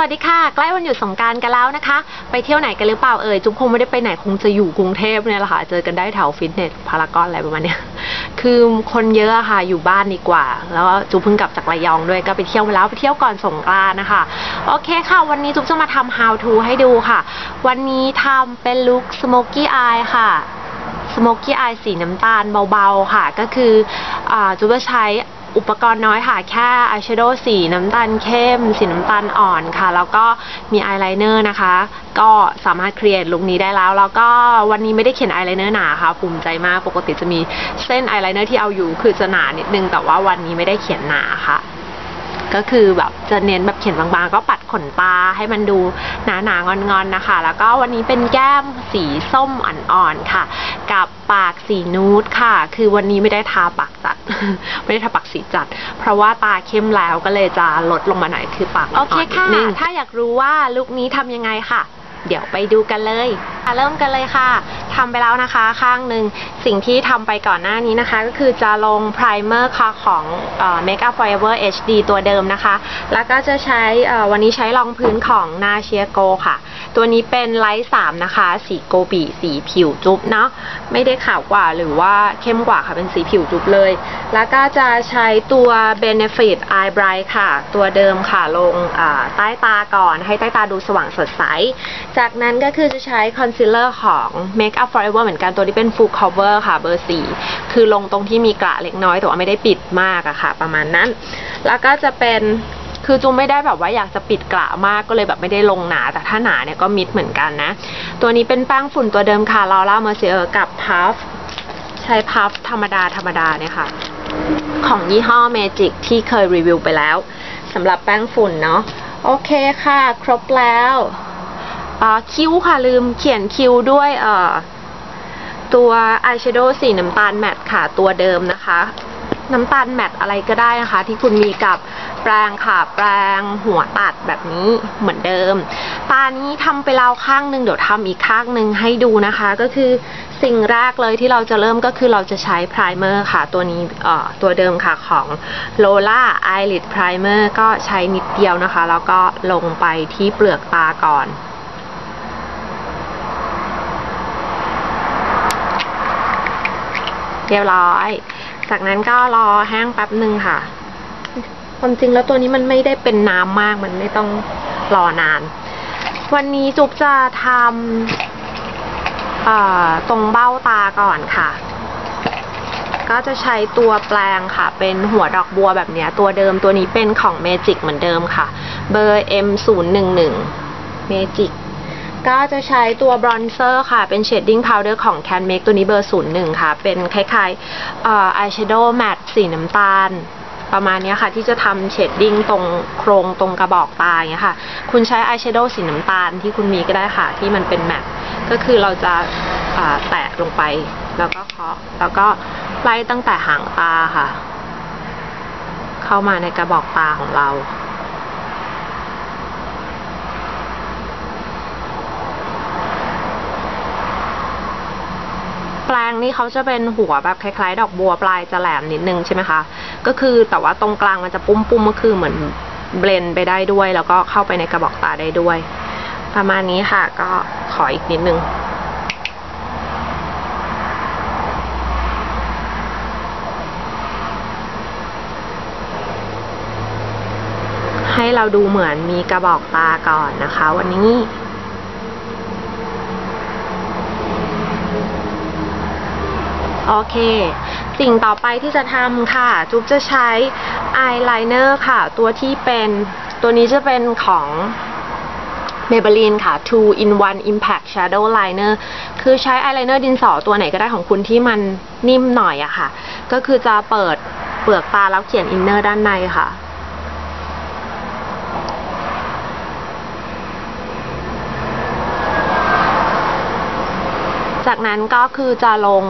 วัสดีค่ะ ใกล้วันหยุดสงการกันแล้วนะคะ ไปเที่ยวไหนกันหรือเปล่าเอ่ยจุ๊บคงไม่ได้ไปไหนคงจะอยู่กรุงเทพเนี่ยแหละค่ะเจอกันได้แถวฟิตเนสพารากอนอะไรประมาณเนี้ยคือคนเยอะค่ะอยู่บ้านดีกว่า แล้วจุ๊บเพิ่งกลับจากระยองด้วยก็ไปเที่ยวมาแล้วไปเที่ยวก่อนสงกรานนะคะ โอเคค่ะ วันนี้จุ๊บจะมาทำ how to ให้ดูค่ะ วันนี้ทำเป็นลุค smoky eye ค่ะสโมกี้อายสีน้ำตาลเบาๆค่ะ ก็คืออจุ๊บจะใช้ อุปกรณ์น้อยค่ะ แค่อายแชโดว์สีน้ำตาลเข้ม สีน้ำตาลอ่อนค่ะ แล้วก็มีอายไลเนอร์นะคะ ก็สามารถเครียดลุคนี้ได้แล้ว แล้วก็วันนี้ไม่ได้เขียนอายไลเนอร์หนาค่ะภูมิใจมากปกติจะมีเส้นอายไลเนอร์ที่เอาอยู่คือจะหนานิดนึง แต่ว่าวันนี้ไม่ได้เขียนหนาค่ะก็คือแบบจะเน้นแบบเขียนบางๆ ก็ปัดขนตาให้มันดูหนาๆงอนๆนะคะ แล้วก็วันนี้เป็นแก้มสีส้มอ่อนๆค่ะ กับ ปากสีนูดค่ะ คือวันนี้ไม่ได้ทาปากจัด ไม่ได้ทาปากสีจัด เพราะว่าตาเข้มแล้วก็เลยจะลดลงมาหน่อยคือปากโอเคค่ะนิดนึงถ้าอยากรู้ว่าลุคนี้ทำยังไงค่ะ เดี๋ยวไปดูกันเลยค่ะเริ่มกันเลยค่ะทำไปแล้วนะคะข้างหนึ่งสิ่งที่ทำไปก่อนหน้านี้นะคะ ก็คือจะลงไพรเมอร์ค่ะของเอ่อ Makeup Forever HD ตัวเดิมนะคะ แล้วก็จะใช้เอ่อวันนี้ใช้รองพื้นของนาเชียโกค่ะ ตัวนี้เป็นไลท์สามนะคะ สีโกบีสีผิวจุ๊บเนาะไม่ได้ขาวกว่าหรือว่าเข้มกว่าค่ะเป็นสีผิวจุ๊บเลย แล้วก็จะใช้ตัว Benefit Eye Bright ค่ะ ตัวเดิมค่ะลงใต้ตาก่อน ให้ใต้ตาดูสว่างสดใส จากนั้นก็คือจะใช้คอนซีลเลอร์ของ Make Up Forever เหมือนกันตัวนี้เป็น Full Cover ค่ะเบอร์4คือลงตรงที่มีกระเล็กน้อยแต่ว่าไม่ได้ปิดมากอะค่ะ ประมาณนั้น แล้วก็จะเป็น คือจูไม่ได้แบบว่าอยากจะปิดกระมากก็เลยแบบไม่ได้ลงหนาแต่ถ้าหนาเนี่ยก็มิดเหมือนกันนะ ตัวนี้เป็นแป้งฝุ่นตัวเดิมค่ะลอร่าเมอร์เซอร์กับพัฟใช้พัฟธรรมดาธรรมดาเนี่ยค่ะ ของยี่ห้อเมจิกที่เคยรีวิวไปแล้วสำหรับแป้งฝุ่นเนาะโอเคค่ะ ครบแล้วคิ้วค่ะลืมเขียนคิ้วด้วยตัวอายแชโดว์สีน้ำตาลแมตต์ค่ะตัวเดิมนะคะ น้ำตาลแมตต์อะไรก็ได้นะคะ ที่คุณมีกับ ปรงค่ะ แปรงหัวตัดแบบนี้เหมือนเดิม ตานี้ทำไปแล้วข้างหนึ่งเดี๋ยวทำอีกข้างหนึ่งให้ดูนะคะ ก็คือสิ่งแรกเลยที่เราจะเริ่มก็คือเราจะใช้ไพรเมอร์ค่ะ ตัวนี้เอ่อตัวเดิมค่ะของ Lola Eyelid Primer ก็ใช้นิดเดียวนะคะ แล้วก็ลงไปที่เปลือกตาก่อนเรียบร้อย จากนั้นก็รอแห้งแป๊บหนึ่งค่ะ ความจริงแล้วตัวนี้มันไม่ได้เป็นน้ำมาก มันไม่ต้องรอนาน วันนี้จุ๊บจะทำตรงเบ้าตาก่อนค่ะ ก็จะใช้ตัวแปลงค่ะ เป็นหัวดอกบัวแบบเนี้ยตัวเดิมตัวนี้เป็นของเมจิกเหมือนเดิมค่ะ เบอร์ M011 เมจิกก็จะใช้ตัวบรอนเซอร์ค่ะ เป็นเชดดิ้งพาวเดอร์ของ Can Make ตัวนี้เบอร์ 01 ค่ะ เป็นคล้ายๆเอ่ออายแชโดว์แมตสีน้ำตาล ประมาณนี้ค่ะที่จะทำเชดดิ้งตรงโครงตรงกระบอกตาอย่างเงี้ยค่ะ คุณใช้อายแชโดว์สีน้ำตาลที่คุณมีก็ได้ค่ะ ที่มันเป็นแมตก็คือเราจะาแตะลงไป แล้วก็เคาะแล้วก็ไล่ตั้งแต่หางตาค่ะ เข้ามาในกระบอกตาของเรา แปล งนี่เขาจะเป็นหัวแบบคล้ายๆ ดอกบัวปลายจะแหลมนิดนึงใช่ไหมคะ ก็คือแต่ว่าตรงกลางมันจะปุ้มๆก็คือเหมือนเบลนไปได้ด้วย แล้วก็เข้าไปในกระบอกตาได้ด้วย ประมาณนี้ค่ะก็ขออีกนิดนึงให้เราดูเหมือนมีกระบอกตาก่อนนะคะ วันนี้ โอเค สิ่งต่อไปที่จะทำค่ะ จุ๊บจะใช้อายไลเนอร์ค่ะ ตัวที่เป็นตัวนี้จะเป็นของ Maybelline ค่ะ Two in One Impact Shadow Liner คือใช้อายไลเนอร์ดินสอตัวไหนก็ได้ของคุณที่มันนิ่มหน่อยอะค่ะ ก็คือจะเปิดเปลือกตาแล้วเขียนอินเนอร์ด้านในค่ะจากนั้นก็คือจะลง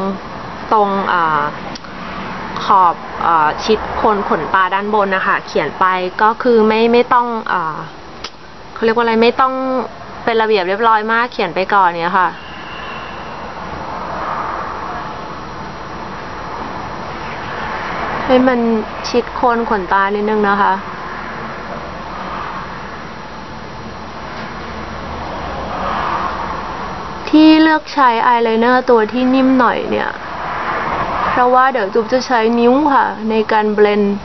ตรงขอบอชิดโคนขนตาด้านบนนะคะ เขียนไปก็คือไม่ไม่ต้องอเขาเรียกว่าอะไรไม่ต้องเป็นระเบียบเรียบร้อยมากเขียนไปก่อนเนี่ยค่ะให้มันชิดโคนขนตานิดนึงนะคะที่เลือกใช้อายไลเนอร์ตัวที่นิ่มหน่อยเนี่ย ราะว่าเดี๋ยวจุ๊บจะใช้นิ้วค่ะ ในการเบลนด์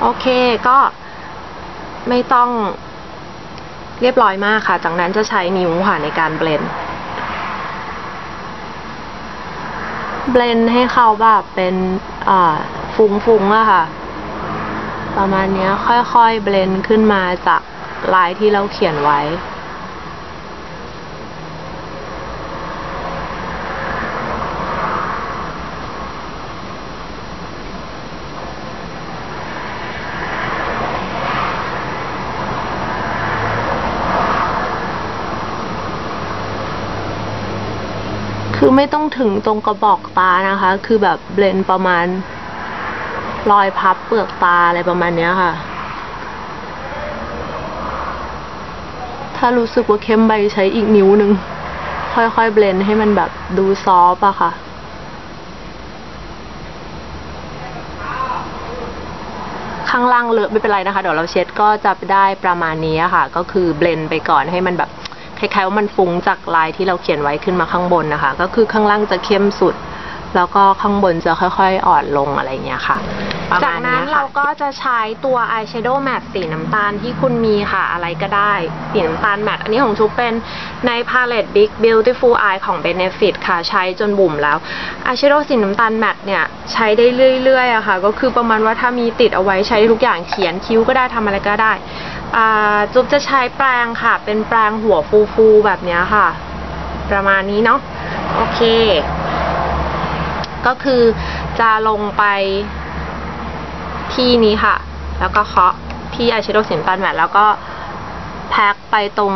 โอเคก็ไม่ต้องเรียบร้อยมากค่ะ จากนั้นจะใช้นิ้วค่ะในการเบลนด์เบลนให้เขาแบบเป็นฟุ้งๆอะค่ะ ประมาณนี้ค่อยๆเบลนด์ขึ้นมาจากลายที่เราเขียนไว้ คือไม่ต้องถึงตรงกระบอกตานะคะ คือแบบเบลนประมาณรอยพับเปลือกตาอะไรประมาณเนี้ยค่ะ ถ้ารู้สึกว่าเข้มไปใช้อีกนิ้วหนึ่งค่อยๆเบลนให้มันแบบดูซอฟต์อะค่ะข้างล่างเลอะไม่เป็นไรนะคะ เดี๋ยวเราเช็ดก็จะได้ประมาณนี้ค่ะ ก็คือเบลนไปก่อนให้มันแบบ ล้ายๆว่ามันฟุ้งจากลายที่เราเขียนไว้ขึ้นมาข้างบนนะคะ ก็คือข้างล่างจะเข้มสุด แล้วก็ข้างบนจะค่อยๆ อ่อนลงอะไรเงี้ยค่ะจากนั้นเราก็จะใช้ตัวอายแชโดว์แมตสีน้ำตาลที่คุณมีค่ะ อะไรก็ได้ สีน้ำตาลแมตอันนี้ของชุบเป็นใน Palette Big Beautiful Eye ของ Benefit ค่ะ ใช้จนบุ่มแล้วอายแชโดว์สีน้ำตาลแมตเนี่ย ใช้ได้เรื่อยๆอะค่ะ ก็คือประมาณว่าถ้ามีติดเอาไว้ใช้ทุกอย่างเขียนคิ้วก็ได้ทำอะไรก็ได้ จุ๊บจะใช้แปรงค่ะ เป็นแปรงหัวฟูๆแบบนี้ค่ะ ประมาณนี้เนาะโอเค ก็คือจะลงไปที่นี้ค่ะ แล้วก็เคาะที่อายแชโดว์สีน้ำตาลแมตแล้วก็แพ็คไปตรง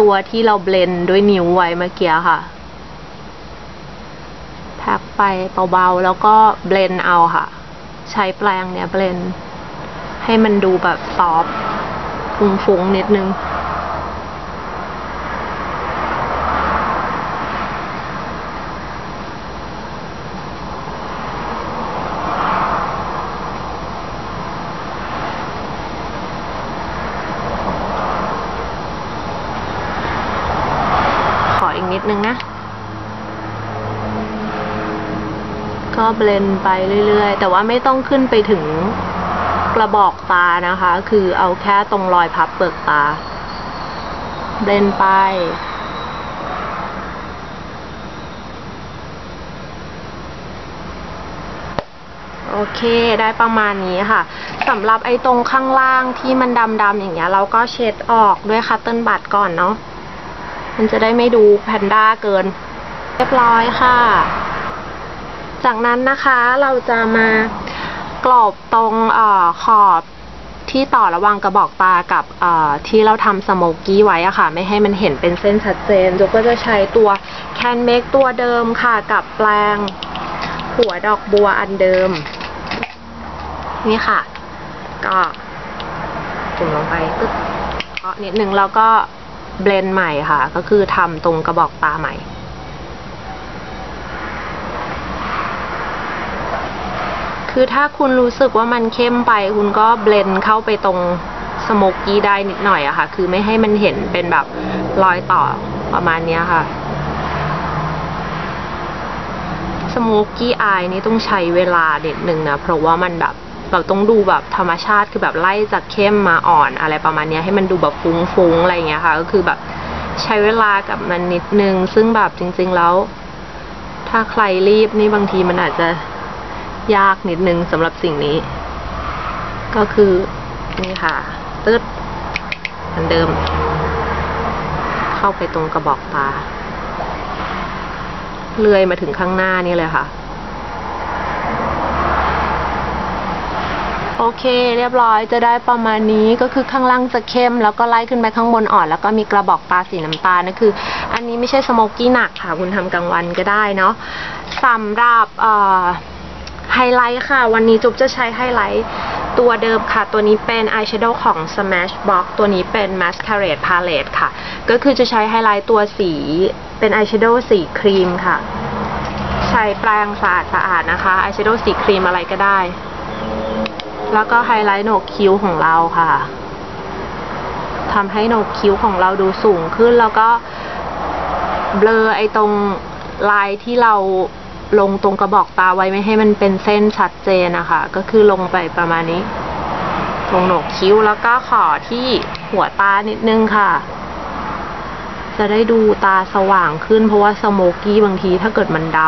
ตัวที่เราเบลนด์ด้วยนิ้วไว้เมื่อกี้ค่ะ แพ็คไปเบาๆ แล้วก็เบลนด์เอาค่ะ ใช้แปรงเนี้ยเบลนด์ให้มันดูแบบซอฟต์ ฟุ้งๆนิดนึง ขออีกนิดนึงนะ ก็เบลนไปเรื่อยๆ แต่ว่าไม่ต้องขึ้นไปถึง กระบอกตานะคะ คือเอาแค่ตรงรอยพับเปลือกตาเบลนไป โอเคได้ประมาณนี้ค่ะสำหรับไอ้ตรงข้างล่างที่มันดำๆอย่างเงี้ย เราก็เช็ดออกด้วยคัตเติลบัตก่อนเนาะมันจะได้ไม่ดูแพนด้าเกิน เรียบร้อยค่ะ จากนั้นนะคะเราจะมา กรอบตรงอขอบที่ต่อระหว่างกระบอกตากับที่เราทำสโมกกี้ไว้อะค่ะ ไม่ให้มันเห็นเป็นเส้นชัดเจนยกก็จะใช้ตัวแคนเมกตัวเดิมค่ะ กับแปลงหัวดอกบัวอันเดิม นี่ค่ะ ก็จุ่มลงไปปึ๊บเคาะนิดนึงแล้วก็เบลนใหม่ค่ะ ก็คือทำตรงกระบอกตาใหม่ คือถ้าคุณรู้สึกว่ามันเข้มไป คุณก็เบลนเข้าไปตรงสโมกกี้ได้นิดหน่อยอะค่ะ คือไม่ให้มันเห็นเป็นแบบรอยต่อประมาณนี้ค่ะสโมกกี้อายนี่ต้องใช้เวลาเด็ดหนึ่งนะ เพราะว่ามันแบบเราต้องดูแบบธรรมชาติคือแบบไล่จากเข้มมาอ่อนอะไรประมาณนี้ให้มันดูแบบฟุ้งๆอะไรอย่างเงี้ยค่ะ ก็คือแบบใช้เวลากับมันนิดนึง ซึ่งแบบจริง ๆแล้ว ถ้าใครรีบนี่บางทีมันอาจจะ ยากนิดนึงสำหรับสิ่งนี้ ก็คือนี่ค่ะตึ๊ดเหมือนเดิม เข้าไปตรงกระบอกตา เลื่อยมาถึงข้างหน้านี่เลยค่ะ โอเค เรียบร้อยจะได้ประมาณนี้ก็คือข้างล่างจะเข้ม แล้วก็ไล่ขึ้นไปข้างบนอ่อน แล้วก็มีกระบอกตาสีน้ำตาลนั่นคือ อันนี้ไม่ใช่สโมกกี้หนักค่ะ คุณทำกลางวันก็ได้เนาะสำหรับเอ่อ ไฮไลท์ค่ะ วันนี้จุ๊บจะใช้ไฮไลท์ตัวเดิมค่ะ ตัวนี้เป็นอายแชโดว์ของ Smashbox ตัวนี้เป็น Masquerade Palette ค่ะ ก็คือจะใช้ไฮไลท์ตัวสีเป็นอายแชโดว์สีครีมค่ะ ใช้แปรงสะอาดสะอาดนะคะอายแชโดว์สีครีมอะไรก็ได้ แล้วก็ไฮไลท์โหนกคิ้วของเราค่ะทำให้โหนกคิ้วของเราดูสูงขึ้นแล้วก็เบลอไอตรงลายที่เรา ลงตรงกระบอกตาไว้ไม่ให้มันเป็นเส้นชัดเจนนะคะ ก็คือลงไปประมาณนี้ ตรงโหนกคิ้วแล้วก็ขอที่หัวตานิดนึงค่ะ จะได้ดูตาสว่างขึ้นเพราะว่าสโมกี้บางทีถ้าเกิดมันด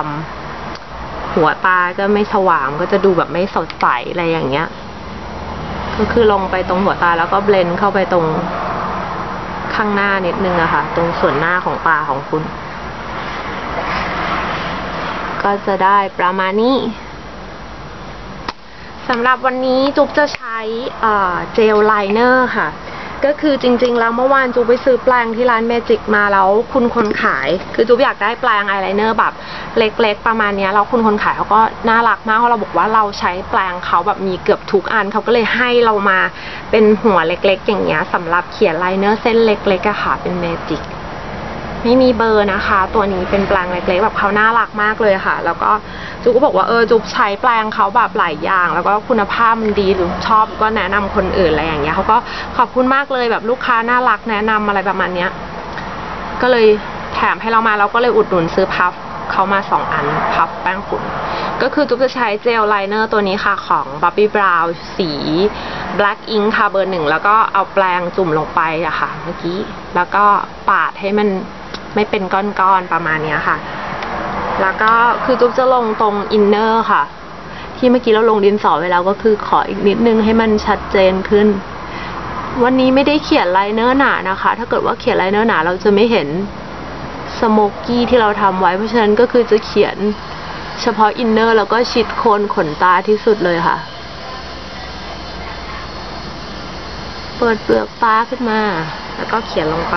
ำหัวตาก็ไม่สว่างก็จะดูแบบไม่สดใสอะไรอย่างเงี้ย ก็คือลงไปตรงหัวตาแล้วก็เบลนเข้าไปตรงข้างหน้านิดนึงอะค่ะ ตรงส่วนหน้าของตาของคุณ ก็จะได้ประมาณนี้สำหรับวันนี้จุ๊บจะใช้เจลไลเนอร์ค่ะ ก็คือจริงๆ แล้วเมื่อวานจุ๊บไปซื้อแปรงที่ร้านเมจิกมาแล้วคุณคนขาย คือจุ๊บอยากได้แปรงอายไลเนอร์แบบเล็กๆ ประมาณนี้แล้วคุณคนขายเขาก็น่ารักมากเพราเราบอกว่าเราใช้แปรงเขาแบบมีเกือบทุกอันเขาก็เลยให้เรามาเป็นหัวเล็กๆ อย่างเงี้ยสำหรับเขียนไลเนอร์เส้นเล็กๆอะค่ะเป็นเมจิก ไม่มีเบอร์นะคะ ตัวนี้เป็นแปลงเล็กๆแบบเขาน่ารักมากเลยค่ะ แล้วก็จุ๊บก็บอกว่าเออจุ๊บใช้แปลงเขาแบบหลายอย่าง แล้วก็คุณภาพมันดีหรือชอบก็แนะนำคนอื่นอะไรอย่างเงี้ยเขาก็ขอบคุณมากเลยแบบลูกค้าน่ารักแนะนำอะไรประมาณเนี้ยก็เลยแถมให้เรามาเราก็เลยอุดหนุนซื้อพัฟเขามาสองอันพัฟแป้งฝุ่นก็คือจุ๊บจะใช้เจลไลเนอร์ตัวนี้ค่ะของ Bobbi Brown สี Black Ink ค่ะเบอร์หนึ่ง แล้วก็เอาแปรงจุ่มลงไปอะค่ะ เมื่อกี้ แล้วก็ปาดให้มัน ไม่เป็นก้อนๆประมาณนี้ค่ะ แล้วก็คือจุ๊บจะลงตรงอินเนอร์ค่ะ ที่เมื่อกี้เราลงดินสอไว้แล้วก็คือขออีกนิดนึงให้มันชัดเจนขึ้น วันนี้ไม่ได้เขียนไลเนอร์หนานะคะ ถ้าเกิดว่าเขียนไลเนอร์หนาเราจะไม่เห็นสโมกกี้ที่เราทำไว้เพราะฉะนั้นก็คือจะเขียนเฉพาะอินเนอร์แล้วก็ชิดโคนขนตาที่สุดเลยค่ะ เปิดเปลือกตาขึ้นมา แล้วก็เขียนลงไป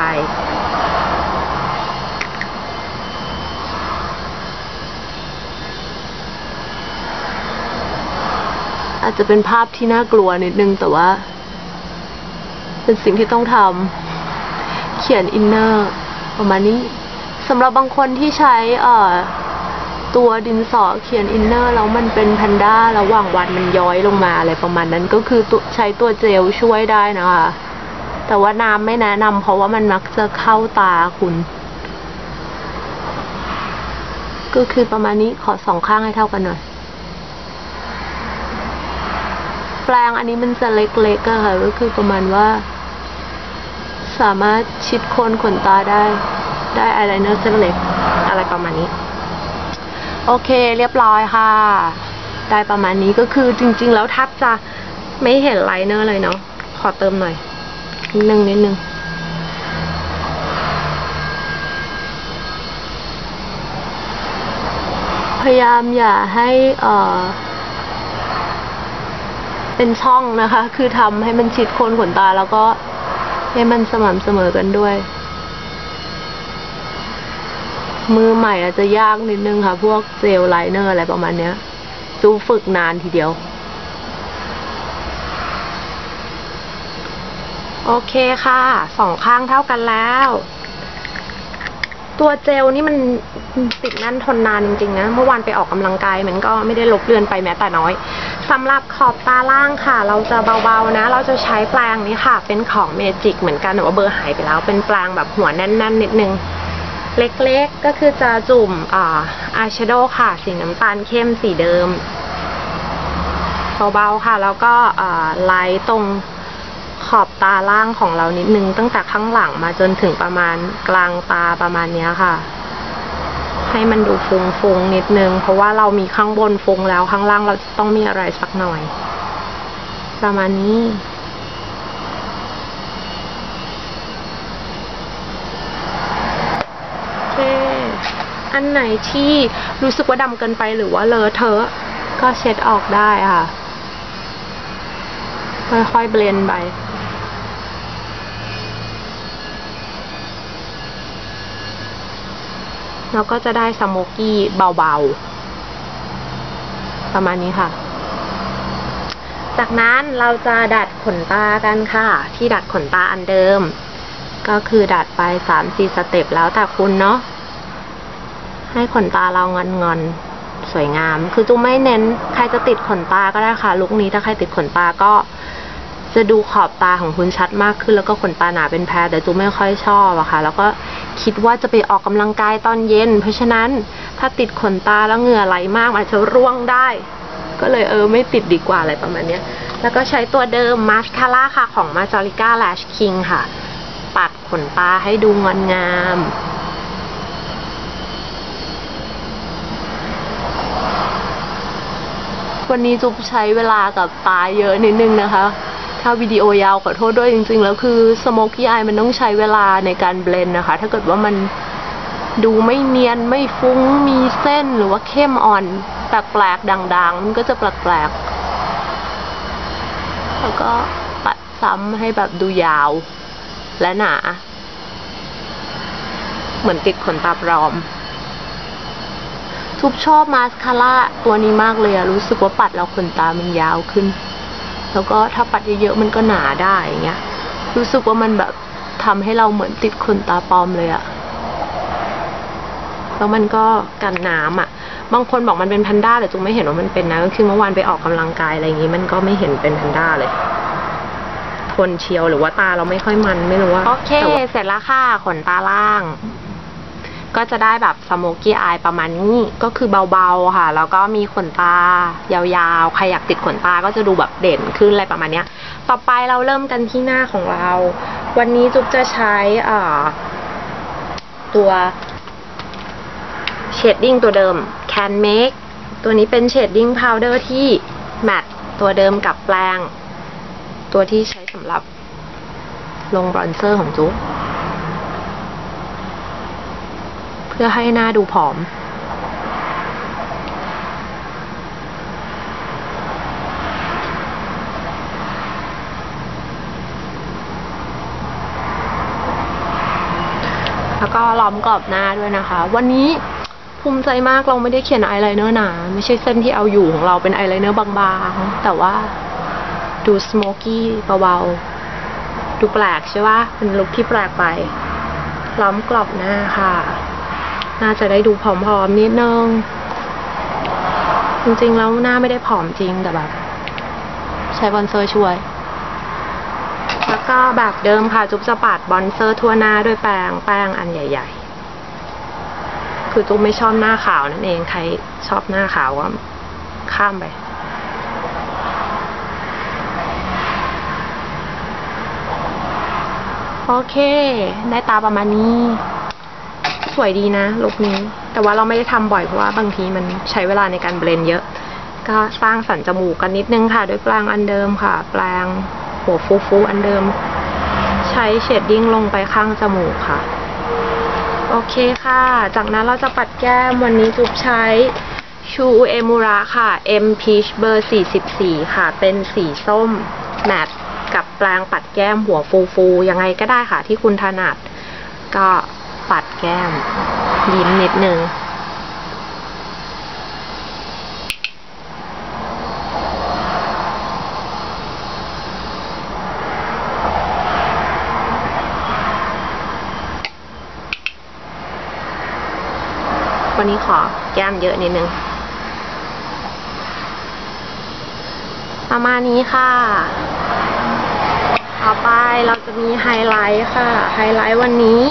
อาจจะเป็นภาพที่น่ากลัวนิดนึงแต่ว่า เป็นสิ่งที่ต้องทำเขียนอินเนอร์ประมาณนี้สำหรับบางคนที่ใช้เอ่อตัวดินสอเขียนอินเนอร์แล้วมันเป็นแพนด้าระหว่างวันมันย้อยลงมาอะไรประมาณนั้นก็คือใช้ตัวเจลช่วยได้นะคะ แต่ว่าน้ำไม่แนะนำเพราะว่ามันมักจะเข้าตาคุณ ก็คือประมาณนี้ขอสองข้างให้เท่ากันหน่อย แปลงอันนี้มันจะเล็กๆอะค่ะก็คือประมาณว่า สามารถชิดโคนขนตาได้ ได้อายไลเนอร์เส้นเล็กอะไรประมาณนี้ โอเคเรียบร้อยค่ะ ได้ประมาณนี้ก็คือจริง ๆ แล้วทับจะไม่เห็นไลเนอร์เลยเนาะขอเติมหน่อยนิดนึงนิดนึงพยายามอย่าให้อ่อ เป็นช่องนะคะ คือทำให้มันชิดโคนขนตาแล้วก็ให้มันสม่ำเสมอกันด้วย มือใหม่อาจจะยากนิดนึงค่ะ พวกเจลไลเนอร์อะไรประมาณเนี้ยจูฝึกนานทีเดียว โอเคค่ะ สองข้างเท่ากันแล้ว ตัวเจลนี่มันติดแน่นทนนานจริงๆนะ เมื่อวานไปออกกำลังกายมันก็ไม่ได้ลบเลือนไปแม้แต่น้อยสำหรับขอบตาล่างค่ะ เราจะเบาๆนะ เราจะใช้แปรงนี้ค่ะ เป็นของเมจิกเหมือนกันแต่ว่าเบอร์หายไปแล้ว เป็นแปรงแบบหัวแน่นๆนิดนึง เล็กๆก็คือจะจุ่มอ่าอายแชโดว์ค่ะ สีน้ำตาลเข้มสีเดิมเบาๆค่ะ แล้วก็ไลท์ตรง ขอบตาล่างของเรานิดนึง ตั้งแต่ข้างหลังมาจนถึงประมาณกลางตาประมาณเนี้ยค่ะ ให้มันดูฟุ้งนิดนึง เพราะว่าเรามีข้างบนฟุงแล้วข้างล่างเราต้องมีอะไรสักหน่อย ประมาณนี้โอเคอันไหนที่รู้สึกว่าดำเกินไปหรือว่าเลอะเทอะก็เช็ดออกได้ค่ะ ค่อยๆเบลนไป แล้วก็จะได้สโมกกี้เบาๆ ประมาณนี้ค่ะ จากนั้นเราจะดัดขนตากันค่ะ ที่ดัดขนตาอันเดิม ก็คือดัดไปสามสี่สเต็ปแล้วแต่คุณเนาะให้ขนตาเรางอนงอนสวยงาม คือจูไม่เน้น ใครจะติดขนตาก็ได้ค่ะ ลุกนี้ถ้าใครติดขนตาก็ จะดูขอบตาของคุณชัดมากขึ้น แล้วก็ขนตาหนาเป็นแพรแต่จูไม่ค่อยชอบอะค่ะ แล้วก็คิดว่าจะไปออกกำลังกายตอนเย็น เพราะฉะนั้นถ้าติดขนตาแล้วเหงื่อไหลมากอาจจะร่วงได้ ก็เลยเออไม่ติดดีกว่าอะไรประมาณเนี้ยแล้วก็ใช้ตัวเดิมมาสคาร่าค่ะของ m a j o r i c a Lash King ค่ะ ปัดขนตาให้ดูงดงามวันนี้จุ๊บใช้เวลากับตาเยอะนิดนึงนะคะ ถ้าวิดีโอยาวขอโทษด้วยจริง ๆ แล้วคือสโมกี้อายมันต้องใช้เวลาในการเบลนด์นะคะ ถ้าเกิดว่ามันดูไม่เนียนไม่ฟุ้งมีเส้นหรือว่าเข้มอ่อนแปลกๆด่างๆ มันก็จะแปลกๆ แล้วก็ปัดซ้ำให้แบบดูยาวและหนา เหมือนติดขนตาปลอม ทุบชอบมาสคาร่าตัวนี้มากเลยอะรู้สึกว่าปัดแล้วขนตามันยาวขึ้น แล้วก็ถ้าปัดเยอะๆมันก็หนาได้อย่างเงี้ยรู้สึกว่ามันแบบทำให้เราเหมือนติดขนตาปลอมเลยอะแล้วมันก็กันน้ำอะบางคนบอกมันเป็นแพนด้าแต่จุงไม่เห็นว่ามันเป็นนะก็คือเมื่อวานไปออกกำลังกายอะไรอย่างงี้ มันก็ไม่เห็นเป็นแพนด้าเลย ทนเชียวหรือว่าตาเราไม่ค่อยมันไม่รู้ว่าโอเค เสร็จแล้วค่ะขนตาล่าง ก็จะได้แบบสโมกี้อายประมาณนี้ ก็คือเบาๆค่ะ แล้วก็มีขนตายาวๆ ใครอยากติดขนตาก็จะดูแบบเด่นขึ้นอะไรประมาณเนี้ยต่อไปเราเริ่มกันที่หน้าของเรา วันนี้จุ๊บจะใช้ตัวเชดดิ้งตัวเดิม Can Make ตัวนี้เป็นเชดดิ้งพาวเดอร์ที่แมตต์ตัวเดิมกับแปลง ตัวที่ใช้สำหรับลงบรอนเซอร์ของจุ๊บ เพื่อให้หน้าดูผอม แล้วก็ล้อมกรอบหน้าด้วยนะคะ วันนี้ภูมิใจมากเราไม่ได้เขียนอายไลเนอร์หนา ไม่ใช่เส้นที่เอาอยู่ของเราเป็นอายไลเนอร์บางๆ แต่ว่าดูสโมกี้เบาๆ ดูแปลกใช่ปะเป็นลุคที่แปลกไป ล้อมกรอบหน้าค่ะ น่าจะได้ดูผอมๆนิดนึง จริงๆแล้วหน้าไม่ได้ผอมจริงแต่แบบ ใช้บอนเซอร์ช่วย แล้วก็แบบเดิมค่ะ จุ๊บจะปาดบอนเซอร์ทั่วหน้าด้วยแป้งแป้งอันใหญ่ ๆ คือจุ๊บไม่ชอบหน้าขาวนั่นเองใครชอบหน้าขาวก็ข้ามไปโอเค ได้ตาประมาณนี้ สวยดีนะลุคนี้ แต่ว่าเราไม่ได้ทำบ่อยเพราะว่าบางทีมันใช้เวลาในการเบลนด์เยอะ ก็สร้างสันจมูกกันนิดนึงค่ะ ด้วยแปรงอันเดิมค่ะ แปรงหัวฟูฟูๆอันเดิม ใช้เชดดิ้งลงไปข้างจมูกค่ะ โอเคค่ะ จากนั้นเราจะปัดแก้มวันนี้จุบใช้ชูเอมูระค่ะ M Peach เบอร์ 44 ค่ะ เป็นสีส้มแมตต์กับแปรงปัดแก้มหัวฟูฟูๆ ยังไงก็ได้ค่ะที่คุณถนัดก็ ปัดแก้ม ยิ้มนิดนึงวันนี้ขอแก้มเยอะนิดนึง ประมาณนี้ค่ะ ต่อไปเราจะมีไฮไลท์ค่ะ ไฮไลท์วันนี้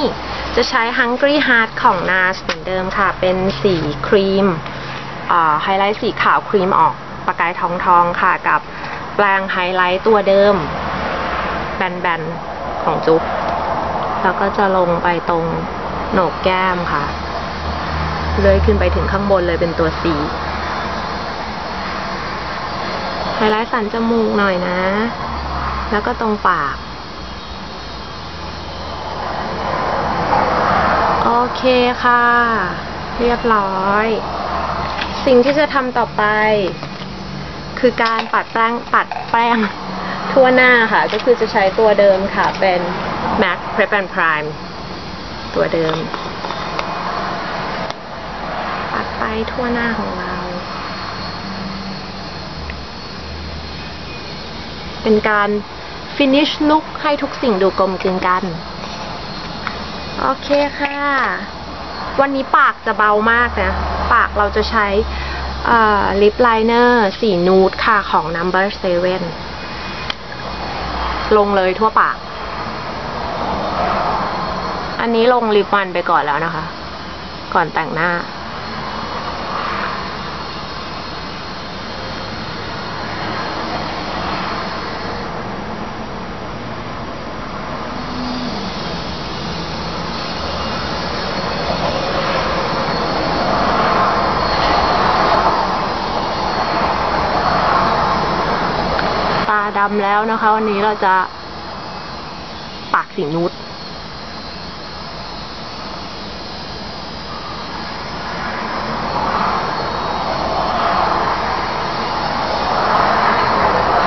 จะใช้ Hungry Heart ของ NARS เหมือนเดิมค่ะ เป็นสีครีมไฮไลท์สีขาวครีมออกประกายทองทองๆค่ะ กับแปรงไฮไลท์ตัวเดิม แบนๆ ของจุ๊บ แล้วก็จะลงไปตรงโหนกแก้มค่ะ เลยขึ้นไปถึงข้างบนเลยเป็นตัว C ไฮไลท์สันจมูกหน่อยนะ แล้วก็ตรงปาก โอ เคค่ะ เรียบร้อย สิ่งที่จะทำต่อไป คือการปัดแป้งปัดแป้งทั่วหน้าค่ะ ก็คือจะใช้ตัวเดิมค่ะ เป็น MAC Prep and Prime ตัวเดิม ปัดไปทั่วหน้าของเรา เป็นการ finish look ให้ทุกสิ่งดูกลมกลืนกัน โอเคค่ะ วันนี้ปากจะเบามากนะ ปากเราจะใช้ลิปไลเนอร์สีนูดค่ะของ Number seven ลงเลยทั่วปาก อันนี้ลงลิปมันไปก่อนแล้วนะคะ ก่อนแต่งหน้า ตาดำแล้วนะคะ วันนี้เราจะปากสีนุด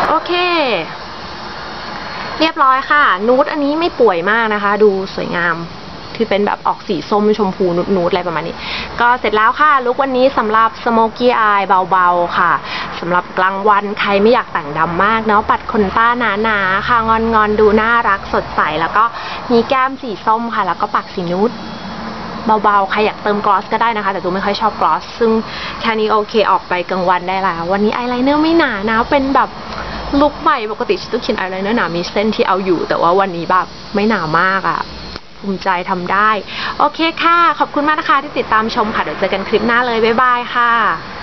โอเค เรียบร้อยค่ะ นูดอันนี้ไม่ป่วยมากนะคะ ดูสวยงาม คือเป็นแบบออกสีส้มชมพูนูดๆอะไรประมาณนี้ ก็เสร็จแล้วค่ะลุกวันนี้สำหรับ smoky eye เบาๆค่ะสำหรับกลางวันใครไม่อยากแต่งดำมากเนาะปัดขนตาหนาๆค่ะงอนๆดูน่ารักสดใส แล้วก็มีแก้มสีส้มค่ะ แล้วก็ปากสีนูดเบาๆ ใครอยากเติมกลอสก็ได้นะคะ แต่ตูไม่ค่อยชอบกลอส ซึ่งแค่นี้โอเคออกไปกลางวันได้แล้ว วันนี้อายไลเนอร์ไม่หนานะ เป็นแบบลุคใหม่ ปกติฉันต้องเขียนอายไลเนอร์หนามีเส้นที่เอาอยู่ แต่ว่าวันนี้แบบไม่หนามากอะ่ะ ภูมิใจทำได้ โอเคค่ะ ขอบคุณมากนะคะที่ติดตามชมค่ะ เดี๋ยวเจอกันคลิปหน้าเลย บ๊ายบายค่ะ